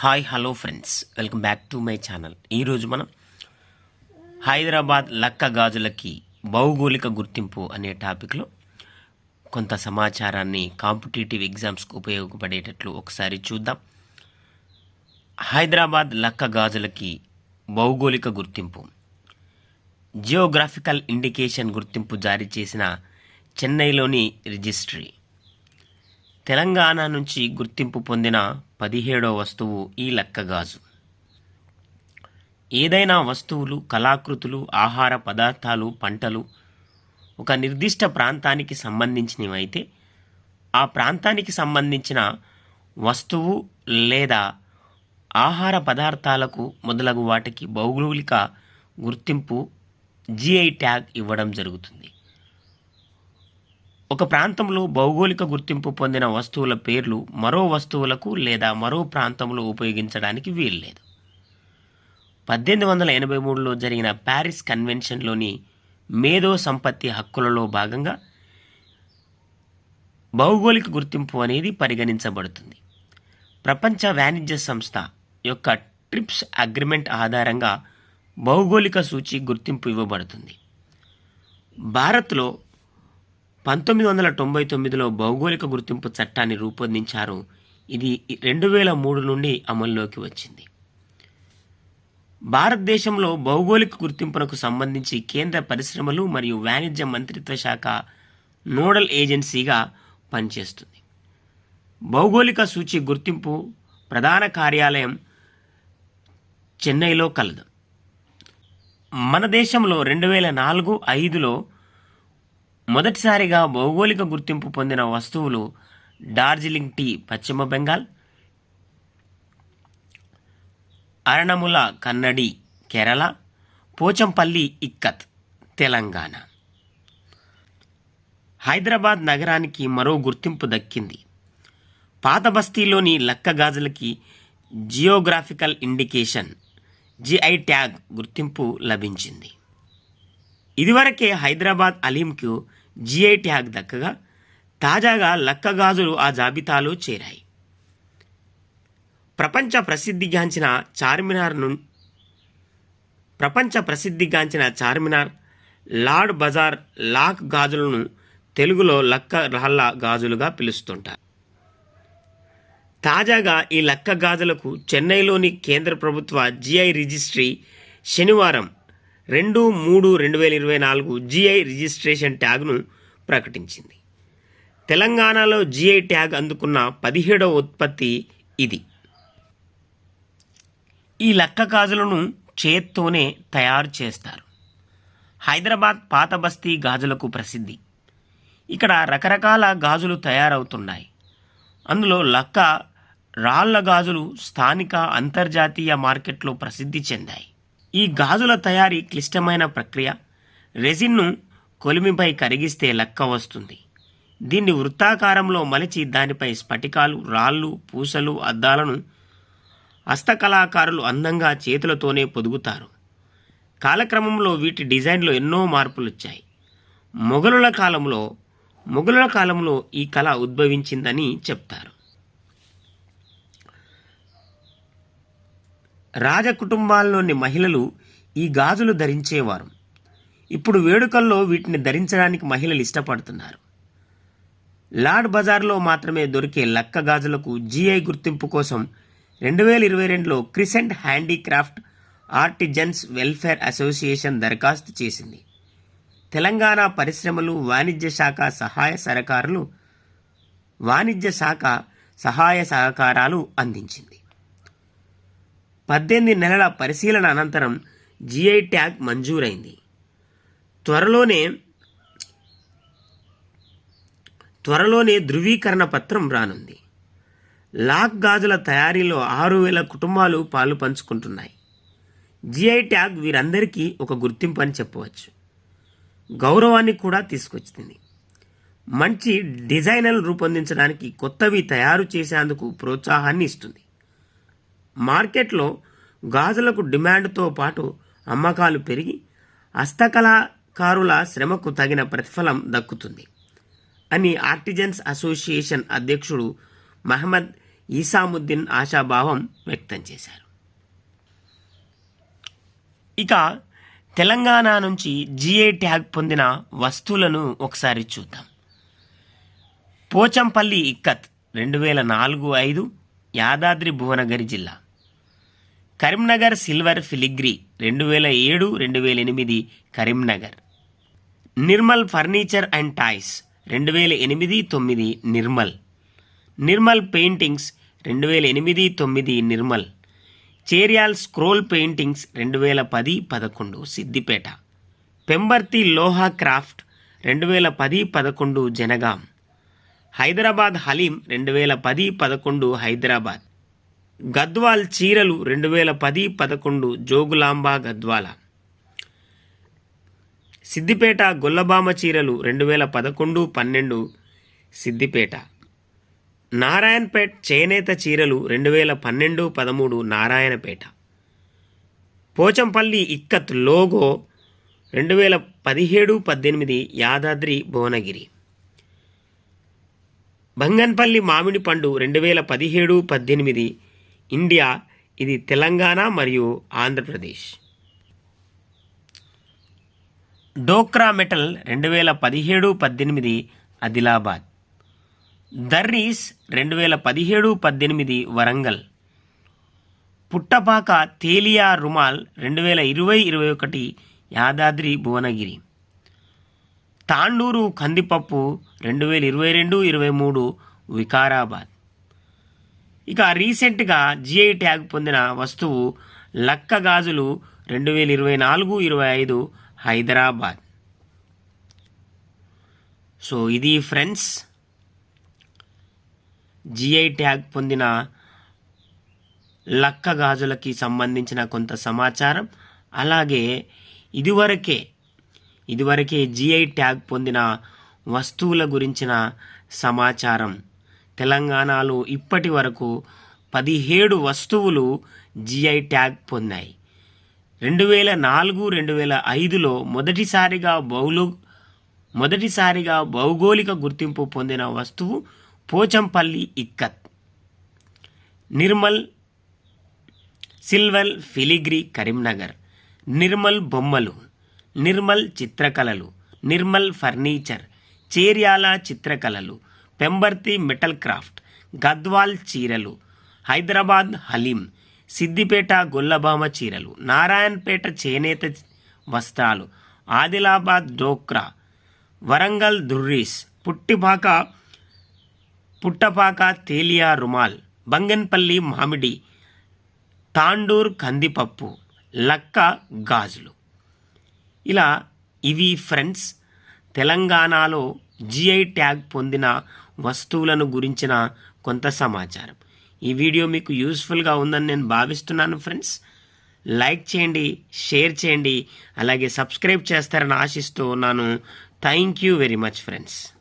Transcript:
Hi hello friends. Welcome back to my channel. ఈరోజు మనం హైదరాబాద్ లక్క గాజులకి భౌగోళిక గుర్తింపు అనే టాపిక్లో కొంత సమాచారాన్ని కాంపిటేటివ్ ఎగ్జామ్స్కి ఉపయోగపడేటట్లు ఒకసారి చూద్దాం. హైదరాబాద్ లక్క గాజులకి భౌగోళిక గుర్తింపు. జియోగ్రాఫికల్ ఇండికేషన్ గుర్తింపు జారీ చేసిన చెన్నైలోని రిజిస్ట్రీ. తెలంగాణ నుంచి గుర్తింపు పొందిన పదిహేడో వస్తువు ఈ లక్కగాజు ఏదైనా వస్తువులు కళాకృతులు ఆహార పదార్థాలు పంటలు ఒక నిర్దిష్ట ప్రాంతానికి సంబంధించినవైతే ఆ ప్రాంతానికి సంబంధించిన వస్తువు లేదా ఆహార పదార్థాలకు మొదలగు వాటికి భౌగోళిక గుర్తింపు జిఐ ట్యాగ్ ఇవ్వడం జరుగుతుంది. ఒక ప్రాంతంలో భౌగోళిక గుర్తింపు పొందిన వస్తువుల పేర్లు మరో వస్తువులకు లేదా మరో ప్రాంతంలో ఉపయోగించడానికి వీల్లేదు. పద్దెనిమిది వందల ఎనభై మూడులో జరిగిన ప్యారిస్ కన్వెన్షన్లోని మేధో సంపత్తి హక్కులలో భాగంగా భౌగోళిక గుర్తింపు అనేది పరిగణించబడుతుంది. ప్రపంచ వాణిజ్య సంస్థ యొక్క ట్రిప్స్ అగ్రిమెంట్ ఆధారంగా భౌగోళిక సూచి గుర్తింపు ఇవ్వబడుతుంది. భారత్లో పంతొమ్మిది వందల తొంభై తొమ్మిదిలో భౌగోళిక గుర్తింపు చట్టాన్ని రూపొందించారు. ఇది రెండు వేల మూడు నుండి అమల్లోకి వచ్చింది. భారతదేశంలో భౌగోళిక గుర్తింపునకు సంబంధించి కేంద్ర పరిశ్రమలు మరియు వాణిజ్య మంత్రిత్వ శాఖ నోడల్ ఏజెన్సీగా పనిచేస్తుంది. భౌగోళిక సూచి గుర్తింపు ప్రధాన కార్యాలయం చెన్నైలో కలదు. మన దేశంలో రెండు వేల నాలుగు ఐదులో మొదటిసారిగా భౌగోళిక గుర్తింపు పొందిన వస్తువులు డార్జిలింగ్ టీ పశ్చిమ బెంగాల్ అరణముల కన్నడి కేరళ పోచంపల్లి ఇక్కత్ తెలంగాణ. హైదరాబాద్ నగరానికి మరో గుర్తింపు దక్కింది. పాత బస్తీలోని లక్క గాజులకి జియోగ్రాఫికల్ ఇండికేషన్ జిఐ ట్యాగ్ గుర్తింపు లభించింది. ఇదివరకే హైదరాబాద్ అలీంకు జిఐ ట్యాగ్ దక్కగా తాజాగా లక్క గాజులు ఆ జాబితాలో చేరాయి. ప్రపంచ ప్రసిద్ధిగాంచిన చార్మినార్ను ప్రపంచ ప్రసిద్ధిగాంచిన చార్మినార్ లార్డ్ బజార్ లాక్ గాజులను తెలుగులో లక్క రాళ్ళ గాజులుగా పిలుస్తుంటారు. తాజాగా ఈ లక్క గాజులకు చెన్నైలోని కేంద్ర ప్రభుత్వ జిఐ రిజిస్ట్రీ శనివారం రెండు మూడు రెండు వేల ఇరవై నాలుగు జిఐ రిజిస్ట్రేషన్ ట్యాగ్ను ప్రకటించింది. తెలంగాణలో జిఐ ట్యాగ్ అందుకున్న పదిహేడవ ఉత్పత్తి ఇది. ఈ లక్క గాజులను చేత్తోనే తయారు చేస్తారు. హైదరాబాద్ పాత బస్తీ గాజులకు ప్రసిద్ధి. ఇక్కడ రకరకాల గాజులు తయారవుతున్నాయి. అందులో లక్క రాళ్ళ గాజులు స్థానిక అంతర్జాతీయ మార్కెట్లో ప్రసిద్ధి చెందాయి. ఈ గాజుల తయారీ క్లిష్టమైన ప్రక్రియ. రెజిన్ను కొలిమిపై కరిగిస్తే లెక్క వస్తుంది. దీన్ని వృత్తాకారంలో మలిచి దానిపై స్ఫటికాలు రాళ్ళు పూసలు అద్దాలను హస్తకళాకారులు అందంగా చేతులతోనే పొదుగుతారు. కాలక్రమంలో వీటి డిజైన్లో ఎన్నో మార్పులు వచ్చాయి మొఘలుల కాలంలో మొఘలుల కాలంలో ఈ కళ ఉద్భవించిందని చెప్తారు. రాజకుటుంబాల్లోని మహిళలు ఈ గాజులు ధరించేవారు. ఇప్పుడు వేడుకల్లో వీటిని ధరించడానికి మహిళలు ఇష్టపడుతున్నారు. లార్డ్ బజార్లో మాత్రమే దొరికే లక్క గాజులకు జీఐ గుర్తింపు కోసం రెండు వేల ఇరవై రెండులో Crescent Handicraft Artisans Welfare Association దరఖాస్తు చేసింది. తెలంగాణ పరిశ్రమలు వాణిజ్య శాఖ సహాయ సహకారులు వాణిజ్య శాఖ సహాయ సహకారాలు అందించింది. పద్దెనిమిది నెలల పరిశీలన అనంతరం జిఐ ట్యాగ్ మంజూరైంది. త్వరలోనే త్వరలోనే ధృవీకరణ పత్రం రానుంది. లాక్ గాజుల తయారీలో ఆరు వేల కుటుంబాలు పాలు పంచుకుంటున్నాయి. జిఐ ట్యాగ్ వీరందరికీ ఒక గుర్తింపు అని చెప్పవచ్చు. గౌరవాన్ని కూడా తీసుకొచ్చింది. మంచి డిజైనర్లు రూపొందించడానికి కొత్తవి తయారు చేసేందుకు ప్రోత్సాహాన్ని ఇస్తుంది. మార్కెట్లో గాజులకు డిమాండ్తో పాటు అమ్మకాలు పెరిగి హస్తకళాకారుల శ్రమకు తగిన ప్రతిఫలం దక్కుతుంది అని ఆర్టిజన్స్ అసోసియేషన్ అధ్యక్షుడు మహమ్మద్ ఈసాముద్దీన్ ఆశాభావం వ్యక్తం చేశారు. ఇక తెలంగాణ నుంచి జిఐ ట్యాగ్ పొందిన వస్తువులను ఒకసారి చూద్దాం. పోచంపల్లి ఇక్కత్ రెండు వేల నాలుగు ఐదు యాదాద్రి భువనగిరి జిల్లా. కరీంనగర్ సిల్వర్ ఫిలిగ్రీ రెండు వేల ఏడు రెండు వేల ఎనిమిది Karimnagar. Nirmal furniture and toys రెండు వేల ఎనిమిది తొమ్మిది నిర్మల్. నిర్మల్ పెయింటింగ్స్ రెండు వేల ఎనిమిది తొమ్మిది నిర్మల్. చేరియాల్ స్క్రోల్ పెయింటింగ్స్ రెండు వేల పది పదకొండు సిద్దిపేట. పెంబర్తి లోహా క్రాఫ్ట్ రెండు వేల పది పదకొండు జనగాం. హైదరాబాద్ హలీం రెండు వేల పది పదకొండు హైదరాబాద్. గద్వాల్ చీరలు రెండు వేల పది పదకొండు జోగులాంబ గద్వాల. సిద్దిపేట గొల్లబామ చీరలు రెండు వేల పదకొండు పన్నెండు సిద్దిపేట. నారాయణపేట్ చేనేత చీరలు రెండు వేల పన్నెండు పదమూడు నారాయణపేట. పోచంపల్లి ఇక్కత్ లోగో రెండు వేల పదిహేడు పద్దెనిమిది యాదాద్రి భువనగిరి. బంగన్పల్లి మామిడి పండు రెండు వేల పదిహేడు పద్దెనిమిది ఇండియా ఇది తెలంగాణ మరియు ఆంధ్రప్రదేశ్. డోక్రా మెటల్ రెండు వేల పదిహేడు పద్దెనిమిది ఆదిలాబాద్. దర్రీస్ రెండు వేల పదిహేడు పద్దెనిమిది వరంగల్. పుట్టపాక తేలియా రుమాల్ రెండు వేల ఇరవై ఇరవై ఒకటి యాదాద్రి భువనగిరి. తాండూరు కందిపప్పు రెండు వేల ఇరవై రెండు ఇరవై మూడు వికారాబాద్. ఇక రీసెంట్గా జిఐ ట్యాగ్ పొందిన వస్తువు లక్క గాజులు రెండు వేల ఇరవై నాలుగు ఇరవై ఐదు హైదరాబాద్. సో ఇది ఫ్రెండ్స్ జిఐ ట్యాగ్ పొందిన లక్క గాజులకి సంబంధించిన కొంత సమాచారం. అలాగే ఇదివరకే ఇదివరకే జిఐ ట్యాగ్ పొందిన వస్తువుల గురించిన సమాచారం. తెలంగాణలో ఇప్పటి వరకు పదిహేడు వస్తువులు జిఐ ట్యాగ్ పొందాయి. రెండు వేల నాలుగు రెండు వేల ఐదులో మొదటిసారిగా బౌలు మొదటిసారిగా భౌగోళిక గుర్తింపు పొందిన వస్తువు పోచంపల్లి ఇక్కత్. నిర్మల్ సిల్వల్ ఫిలిగ్రీ కరీంనగర్ నిర్మల్ బొమ్మలు నిర్మల్ చిత్రకళలు నిర్మల్ ఫర్నిచర్ చేర్యాల చిత్రకళలు పెంబర్తి మెటల్ క్రాఫ్ట్ గద్వాల్ చీరలు హైదరాబాద్ హలీం సిద్దిపేట గొల్లభామ చీరలు నారాయణపేట చేనేత వస్త్రాలు ఆదిలాబాద్ డోక్రా వరంగల్ దుర్రీస్ పుట్టిపాక పుట్టపాక తేలియా రుమాల్ బంగన్పల్లి మామిడి తాండూర్ కందిపప్పు లక్క గాజులు. ఇలా ఇవి ఫ్రెండ్స్ తెలంగాణలో జిఐ ట్యాగ్ పొందిన వస్తువులను గురించిన కొంత సమాచారం. ఈ వీడియో మీకు యూస్ఫుల్గా ఉందని నేను భావిస్తున్నాను ఫ్రెండ్స్. లైక్ చేయండి షేర్ చేయండి అలాగే సబ్స్క్రైబ్ చేస్తారని ఆశిస్తూ ఉన్నాను. Thank you very much friends.